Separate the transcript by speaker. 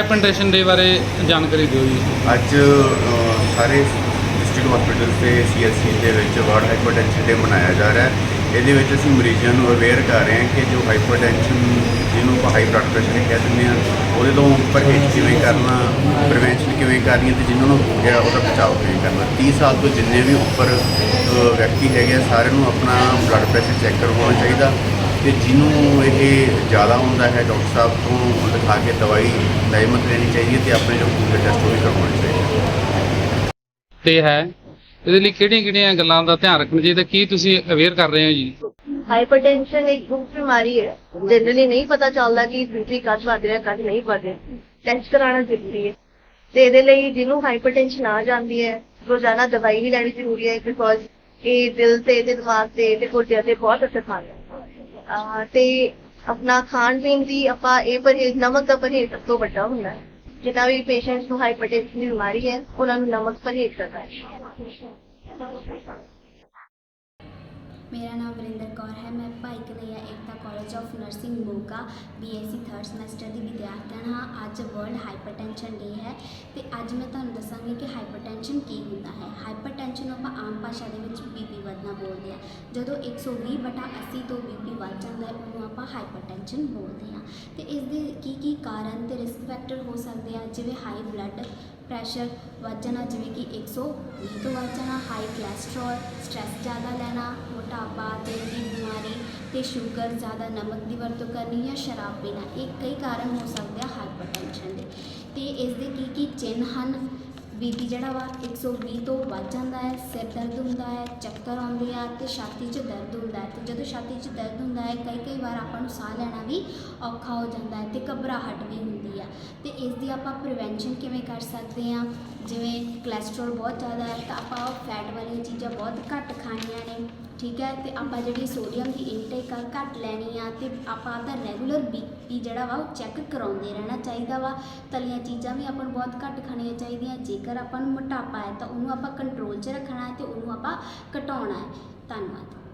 Speaker 1: Hypertension ਦੇ ਬਾਰੇ ਜਾਣਕਾਰੀ ਦਿਓ ਜੀ।
Speaker 2: ਅੱਜ ਅ, ਸਾਰੇ ਡਿਸਟ੍ਰਿਕਟ ਹਸਪੀਟਲ ਤੇ ਸੀਐਸਸੀ ਦੇ ਵਿੱਚ ਵਰਲਡ ਹਾਈਪਰਟੈਂਸ਼ਨ ਡੇ ਮਨਾਇਆ ਜਾ ਰਿਹਾ ਹੈ। ਇਹਦੇ ਵਿੱਚ ਅਸੀਂ ਮਰੀਜ਼ਾਂ ਨੂੰ ਅਵੇਅਰ ਕਰ ਰਹੇ ਹਾਂ ਕਿ ਜੋ ਹਾਈਪਰਟੈਂਸ਼ਨ ਜਿਹਨੂੰ ਆਪਾਂ ਹਾਈ ਬਲੱਡ ਪ੍ਰੈਸ਼ਰ ਕਹਿ ਦਿੰਦੇ ਹਾਂ ਉਹਦੇ ਤੋਂ ਪਰਹੇਜ਼ ਕਿਵੇਂ ਕਰਨਾ ਪ੍ਰੀਵੈਂਸ਼ਨ ਕਿਵੇਂ ਕਰਨੀ ਹੈ ਤੇ ਜਿਨ੍ਹਾਂ ਨੂੰ ਹੋ ਗਿਆ ਉਹਦਾ ਬਚਾਅ ਕਿਵੇਂ ਕਰਨਾ। 30 ਸਾਲ ਤੋਂ ਜਿੰਨੇ ਵੀ ਉੱਪਰ ਅ, ਵਿਅਕਤੀ ਹੈਗੇ ਆ, ਸਾਰਿਆਂ ਨੂੰ ਆਪਣਾ ਬਲੱਡ ਪ੍ਰੈਸ਼ਰ ਚੈੱਕ ਕਰਵਾਉਣਾ ਚਾਹੀਦਾ। ਤੇ ਜਿਹਨੂੰ ਇਹ ਜ਼ਿਆਦਾ ਹੁੰਦਾ ਹੈ ਡਾਕਟਰ ਸਾਹਿਬ ਤੋਂ ਦਿਖਾ ਕੇ ਦਵਾਈ ਲਾਇਮਤ ਲੈਣੀ ਚਾਹੀਦੀ ਹੈ ਤੇ ਆਪਣੇ ਜੋ ਖੂਨ ਦੇ ਟੈਸਟ ਉਹ ਵੀ ਕਰਵਾਉਣੇ ਚਾਹੀਦੇ
Speaker 1: ਤੇ ਹੈ। ਇਹਦੇ ਲਈ ਕਿਹੜੀਆਂ ਕਿਹੜੀਆਂ ਗੱਲਾਂ ਦਾ ਧਿਆਨ ਰੱਖਣਾ ਚਾਹੀਦਾ? ਕੀ ਤੁਸੀਂ ਅਵੇਅਰ ਕਰ ਰਹੇ ਹੋ ਜੀ?
Speaker 3: ਹਾਈਪਰਟੈਂਸ਼ਨ ਇੱਕ ਗੁਪਤ ਬਿਮਾਰੀ ਹੈ। ਜਨਰਲੀ ਨਹੀਂ ਪਤਾ ਚੱਲਦਾ ਕਿ ਬੀਪੀ ਕੱਟ ਵੱਧ ਰਿਹਾ ਕੱਟ ਨਹੀਂ ਵੱਧ ਰਿਹਾ। ਟੈਸਟ ਕਰਾਉਣਾ ਜ਼ਰੂਰੀ ਹੈ। ਤੇ ਇਹਦੇ ਲਈ ਜਿਹਨੂੰ ਹਾਈਪਰਟੈਂਸ਼ਨ ਆ ਜਾਂਦੀ ਹੈ ਰੋਜ਼ਾਨਾ ਦਵਾਈ ਵੀ ਲੈਣੀ ਜ਼ਰੂਰੀ ਹੈ ਬਿਕੋਜ਼ ਇਹ ਦਿਲ ਤੇ ਤੇ ਦਿਮਾਗ ਤੇ ਤੇ ਗੁਰਦਿਆਂ ਤੇ ਬਹੁਤ ਅਸਰ ਪਾਉਂਦਾ ਹੈ। ਤੇ ਆਪਣਾ ਖਾਣ ਪੀਣ ਦੀ ਆਪਾਂ ਇਹ ਪਰਹੇਜ਼, ਨਮਕ ਦਾ ਪਰਹੇਜ਼ ਸਭ ਤੋਂ ਵੱਡਾ ਹੁੰਦਾ ਹੈ। ਜਿਨ੍ਹਾਂ ਵੀ ਪੇਸ਼ੈਂਟਸ ਨੂੰ ਹਾਈਪਰਟੈਂਸ਼ਨ ਦੀ ਬਿਮਾਰੀ ਹੈ, ਉਹਨਾਂ ਨੂੰ ਨਮਕ ਪਰਹੇਜ਼ ਕਰਨਾ ਹੈ।
Speaker 4: ਮੇਰਾ ਨਾਮ ਵਰਿੰਦਰ ਕੌਰ ਹੈ, ਮੈਂ Bhai Kanhaiya Ekta college of nursing Moga BSc 3rd semester ਦੀ ਵਿਦਿਆਰਥਣ ਹਾਂ। ਅੱਜ ਵਰਲਡ ਹਾਈਪਰਟੈਂਸ਼ਨ ਡੇ ਹੈ ਤੇ ਅੱਜ ਮੈਂ ਤੁਹਾਨੂੰ ਦੱਸਾਂਗੀ ਕਿ ਹਾਈਪਰਟੈਂਸ਼ਨ ਕੀ ਹੁੰਦਾ ਹੈ। ਹਾਈਪਰਟੈਂਸ਼ਨ ਨੂੰ ਆਪਾਂ ਆਮ ਭਾਸ਼ਾ ਦੇ ਵਿੱਚ ਬੀਪੀ ਵਧਣਾ ਬੋਲਦੇ ਹਾਂ ਜਦੋਂ 120 ਬਟਾ 80 ਤੋਂ ਬੀਪੀ ਵੱਧ ਜਾਂਦਾ ਆਪਾਂ ਹਾਈਪਰਟੈਂਸ਼ਨ ਬੋਲਦੇ ਹਾਂ। ਤੇ ਇਸ ਦੇ ਕੀ ਕੀ ਕਾਰਨ ਤੇ ਰਿਸਕ ਫੈਕਟਰ ਹੋ ਸਕਦੇ ਆ? ਜਿਵੇਂ ਹਾਈ ਬਲੱਡ ਪ੍ਰੈਸ਼ਰ ਵੱਧ ਜਾਣਾ, ਜਿਵੇਂ ਕਿ 120 ਤੋਂ ਵੱਧ ਜਾਣਾ ਹਾਈ ਕੋਲੇਸਟ੍ਰੋਲ ਸਟ੍ਰੈਸ ਜ਼ਿਆਦਾ ਲੈਣਾ, ਮੋਟਾਪਾ ਦਿਲ ਦੀ ਬਿਮਾਰੀ ਤੇ ਸ਼ੂਗਰ ਜ਼ਿਆਦਾ ਨਮਕ ਦੀ ਵਰਤੋਂ ਕਰਨੀ ਜਾਂ ਸ਼ਰਾਬ ਪੀਣਾ, ਇਹ ਕਈ ਕਾਰਨ ਹੋ ਸਕਦੇ ਆ ਹਾਈਪਰਟੈਂਸ਼ਨ ਦੇ। ਤੇ ਇਸ ਦੇ ਕੀ ਕੀ ਚਿੰਨ੍ਹ ਹਨ? ਬੀਪੀ ਜਿਹੜਾ ਵਾ 120 ਤੋਂ ਵੱਧ ਜਾਂਦਾ ਹੈ, ਸਿਰ ਦਰਦ ਹੁੰਦਾ ਹੈ, ਚੱਕਰ ਆਉਂਦੇ ਆ ਤੇ ਛਾਤੀ 'ਚ ਦਰਦ ਹੁੰਦਾ ਹੈ ਤੇ ਜਦੋਂ ਛਾਤੀ 'ਚ ਦਰਦ ਹੁੰਦਾ ਹੈ, ਕਈ ਕਈ ਵਾਰ ਆਪਾਂ ਨੂੰ ਸਾਹ ਲੈਣਾ ਵੀ ਔਖਾ ਹੋ ਜਾਂਦਾ ਹੈ ਤੇ ਘਬਰਾਹਟ ਵੀ ਹੁੰਦੀ ਆ। ਤੇ ਇਸ ਦੀ ਆਪਾਂ ਪ੍ਰੀਵੈਂਸ਼ਨ ਕਿਵੇਂ ਕਰ ਸਕਦੇ ਆ ਜਿਵੇਂ ਕੋਲੇਸਟ੍ਰੋਲ ਬਹੁਤ ਜ਼ਿਆਦਾ ਹੈ ਤਾਂ ਆਪਾਂ ਫੈਟ ਵਾਲੀਆਂ ਚੀਜ਼ਾਂ ਬਹੁਤ ਘੱਟ ਖਾਣੀਆਂ ਨੇ, ਠੀਕ ਹੈ? ਤੇ ਆਪਾਂ ਜਿਹੜੀ ਸੋਡੀਅਮ ਦੀ ਇਨਟੇਕ ਆ, ਘੱਟ ਲੈਣੀ ਆ ਤੇ ਆਪਾਂ ਆਪਦਾ ਰੈਗੂਲਰ ਬੀਪੀ ਜਿਹੜਾ ਵਾ ਉਹ ਚੈੱਕ ਕਰਾਉਂਦੇ ਰਹਿਣਾ ਚਾਹੀਦਾ ਵਾ। ਤਲੀਆਂ ਚੀਜ਼ਾਂ ਵੀ ਆਪਾਂ ਨੂੰ ਬਹੁਤ ਘੱਟ ਖਾਣੀਆਂ ਚਾਹੀਦੀਆਂ। ਜੇਕਰ ਆਪਾਂ ਨੂੰ ਮੋਟਾਪਾ ਹੈ ਤਾਂ ਉਹਨੂੰ ਆਪਾਂ ਕੰਟਰੋਲ 'ਚ ਰੱਖਣਾ ਹੈ ਤੇ ਉਹਨੂੰ ਆਪਾਂ ਘਟਾਉਣਾ ਹੈ। ਧੰਨਵਾਦ।